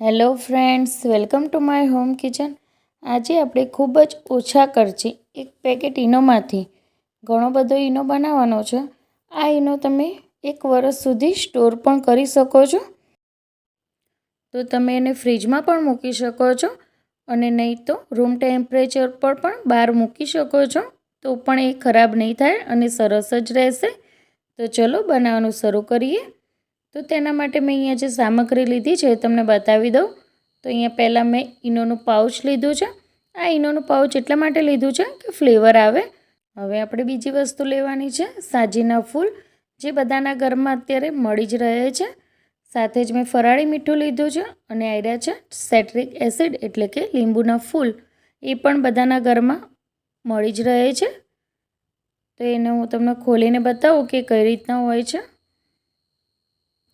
Hello friends, welcome to my home kitchen. આજે આપણે ખૂબ જ ઓછા ખર્ચે એક પેકેટ ઈનોમાંથી ઘણો બધો ઈનો બનાવવાનો છે. આ ઈનો તમે એક વર્ષ સુધી સ્ટોર પણ કરી શકો છો. તો તમે એને ફ્રીજમાં પણ મૂકી શકો છો અને નહીં તો રૂમ ટેમ્પરેચર પર પણ બહાર મૂકી શકો છો. તો પણ એ ખરાબ નહીં થાય અને સરસ જ રહેશે. તો ચલો બનાવવાનું શરૂ કરીએ. તો તેના માટે મેં અહીંયા જે સામગ્રી લીધી છે એ તમને બતાવી દઉં. તો અહીંયા પહેલાં મેં ઈનોનું પાઉચ લીધું છે. આ ઈનોનું પાઉચ એટલા માટે લીધું છે કે ફ્લેવર આવે. હવે આપણે બીજી વસ્તુ લેવાની છે, સાજીના ફૂલ. જે બધાના ઘરમાં અત્યારે મળી જ રહે છે. સાથે જ મેં ફરાળી મીઠું લીધું છે અને આવ્યા છે સેટ્રિક એસિડ એટલે કે લીંબુના ફૂલ. એ પણ બધાના ઘરમાં મળી જ રહે છે. તો એને હું તમને ખોલીને બતાવું કે કઈ રીતના હોય છે.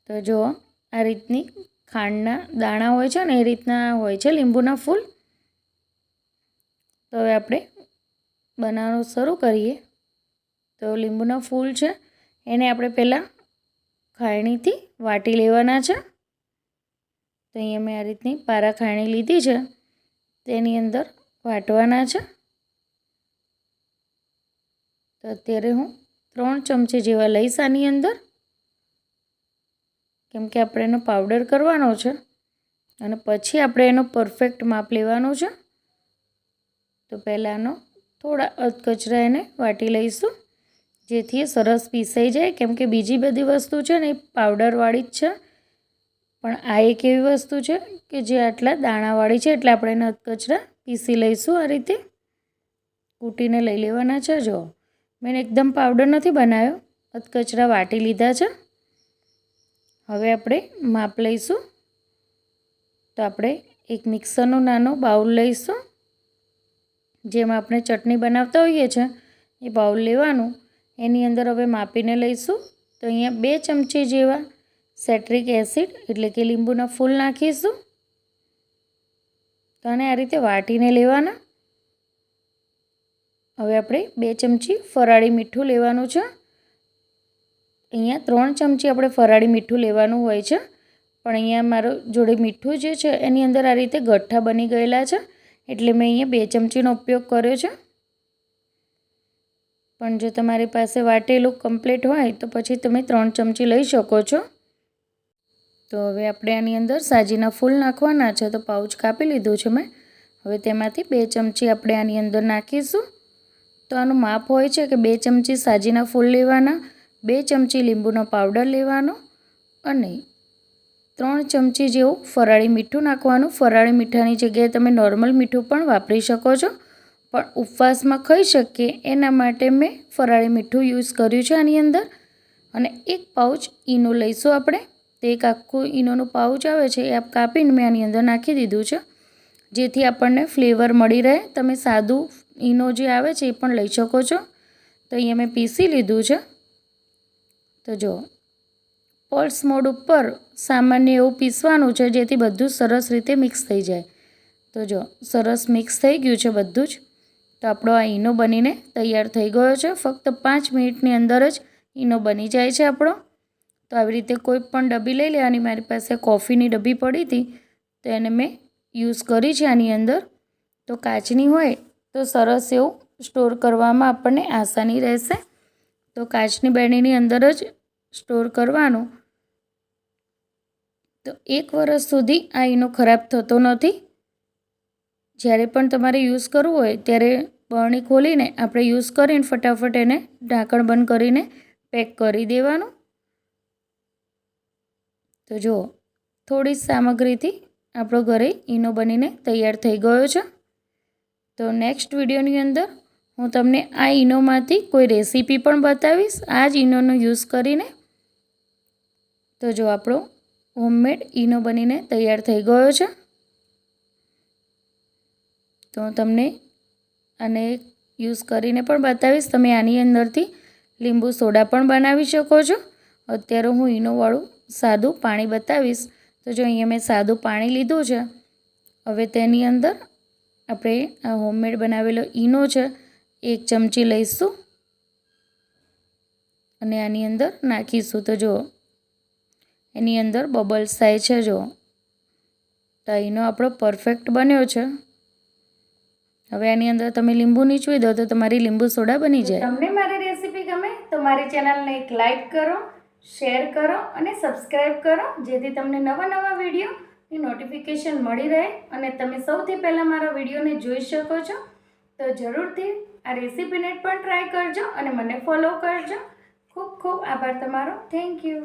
તો જુઓ આ રીતની ખાંડના દાણા હોય છે ને, એ રીતના હોય છે, લીંબુના ફૂલ. તો હવે આપણે બનાવવાનું શરૂ કરીએ. તો લીંબુના ફૂલ છે, એને આપણે પહેલાં ખાયણીથી વાટી લેવાના છે. તો અહીંયા મેં આ રીતની પારા ખાયણી લીધી છે, તેની અંદર વાટવાના છે. તો અત્યારે હું ત્રણ ચમચી જેવા લઈશ આની અંદર. કેમ કે આપણે એનો પાવડર કરવાનો છે અને પછી આપણે એનો પરફેક્ટ માપ લેવાનું છે. તો પહેલાંનો થોડા અધકચરા એને વાટી લઈશું, જેથી એ સરસ પીસાઈ જાય. કેમ કે બીજી બધી વસ્તુ છે ને એ પાવડરવાળી જ છે. પણ આ એક એવી વસ્તુ છે કે જે આટલા દાણાવાળી છે એટલે આપણે એને અધકચરા પીસી લઈશું આ રીતે. કૂટીને લઈ લેવાના છે. જો મેં એકદમ પાવડર નથી બનાવ્યો, અધકચરા વાટી લીધા છે. હવે આપણે માપ લઈશું. તો આપણે એક મિક્સરનો નાનો બાઉલ લઈશું. જેમાં આપણે ચટણી બનાવતા હોઈએ છીએ એ બાઉલ લેવાનું. એની અંદર હવે માપીને લઈશું. તો અહીંયા બે ચમચી જેવા સેટ્રિક એસિડ, એટલે કે લીંબુના ફૂલ નાખીશું. તો આને આ રીતે વાટીને લેવાના. હવે આપણે બે ચમચી ફરાળી મીઠું લેવાનું છે. અહીંયા ત્રણ ચમચી આપણે ફરાળી મીઠું લેવાનું હોય છે. પણ અહીંયા મારો જોડે મીઠું જે છે, એની અંદર આ રીતે ગઠ્ઠા બની ગયેલા છે. એટલે મેં અહીંયા બે ચમચીનો ઉપયોગ કર્યો છે. પણ જો તમારી પાસે વાટેલું કમ્પ્લીટ હોય, તો પછી તમે ત્રણ ચમચી લઈ શકો છો. તો હવે આપણે આની અંદર સાજીના ફૂલ નાખવાના છે, તો પાઉચ કાપી લીધું છે મેં. હવે તેમાંથી બે ચમચી આપણે આની અંદર નાખીશું. તો આનું માપ હોય છે કે બે ચમચી સાજીના ફૂલ લેવાના બે ચમચી લીંબુનો પાવડર લેવાનો અને ત્રણ ચમચી જેવું ફરાળી મીઠું નાખવાનું. ફરાળી મીઠાની જગ્યાએ તમે નોર્મલ મીઠું પણ વાપરી શકો છો, પણ ઉપવાસમાં ખાઈ શકીએ. એના માટે મેં ફરાળી મીઠું યુઝ કર્યું છે આની અંદર. અને એક પાઉચ ઈનો લઈશું આપણે. તે એક આખું ઈનોનું પાઉચ આવે છે એ આપ કાપીને મેં આની અંદર નાખી દીધું છે. જેથી આપણને ફ્લેવર મળી રહે. તમે સાદું ઈનો જે આવે છે એ પણ લઈ શકો છો. તો અહીંયા મેં પીસી લીધું છે. તો જો પલ્સ મોડ ઉપર સામાન્ય એવું પીસવાનું છે, જેથી બધું સરસ રીતે મિક્સ થઈ જાય. તો જો સરસ મિક્સ થઈ ગયું છે બધું જ. તો આપણો આ ઈનો બનીને તૈયાર થઈ ગયો છે. ફક્ત પાંચ મિનિટની અંદર જ ઈનો બની જાય છે આપણો. તો આવી રીતે કોઈ પણ ડબ્બી લઈ લેવાની મારી પાસે કોફીની ડબ્બી પડી હતી, તો એને મેં યુઝ કરી છે આની અંદર. તો કાચની હોય તો સરસ એવું સ્ટોર કરવામાં આપણને આસાની રહેશે. તો કાચની બેણીની અંદર જ સ્ટોર કરવાનું. તો એક વર્ષ સુધી આ ઈનો ખરાબ થતો નથી. જ્યારે પણ તમારે યુઝ કરવું હોય ત્યારે બરણી ખોલીને આપણે યુઝ કરીને ફટાફટ એને ઢાંકણ બંધ કરીને પેક કરી દેવાનું. તો જુઓ, થોડી સામગ્રીથી આપણો ઘરે ઈનો બનીને તૈયાર થઈ ગયો છે. તો નેક્સ્ટ વિડીયોની અંદર હું તમને આ ઈનોમાંથી કોઈ રેસીપી પણ બતાવીશ. આ જ ઈનોનો યુઝ કરીને તો જો આપણો હોમમેડ ઈનો બનીને તૈયાર થઈ ગયો છે. તો હું તમને આને યુઝ કરીને પણ બતાવીશ. તમે આની અંદરથી લીંબુ સોડા પણ બનાવી શકો છો. અત્યારે હું ઈનોવાળું સાદું પાણી બતાવીશ. તો જો અહીંયા મેં સાદું પાણી લીધું છે. હવે તેની અંદર આપણે આ હોમમેડ બનાવેલો ઈનો છે, એક ચમચી લઈશું અને આની અંદર નાખીશું. તો જુઓ એની અંદર બબલ્સ થાય છે જો. તો અહીંનો આપણો પરફેક્ટ બન્યો છે. હવે આની અંદર તમે લીંબુ નીચવી દો તો તમારી લીંબુ સોડા બની જાય. તમને મારી રેસીપી ગમે તો મારી ચેનલને એક લાઇક કરો શેર કરો અને સબસ્ક્રાઈબ કરો જેથી તમને નવા નવા વિડીયોની નોટિફિકેશન મળી રહે અને તમે સૌથી પહેલાં મારા વિડીયોને જોઈ શકો છો. તો જરૂરથી આ રેસીપીને પણ ટ્રાય કરજો અને મને ફોલો કરજો. ખૂબ ખૂબ આભાર તમારો. Thank you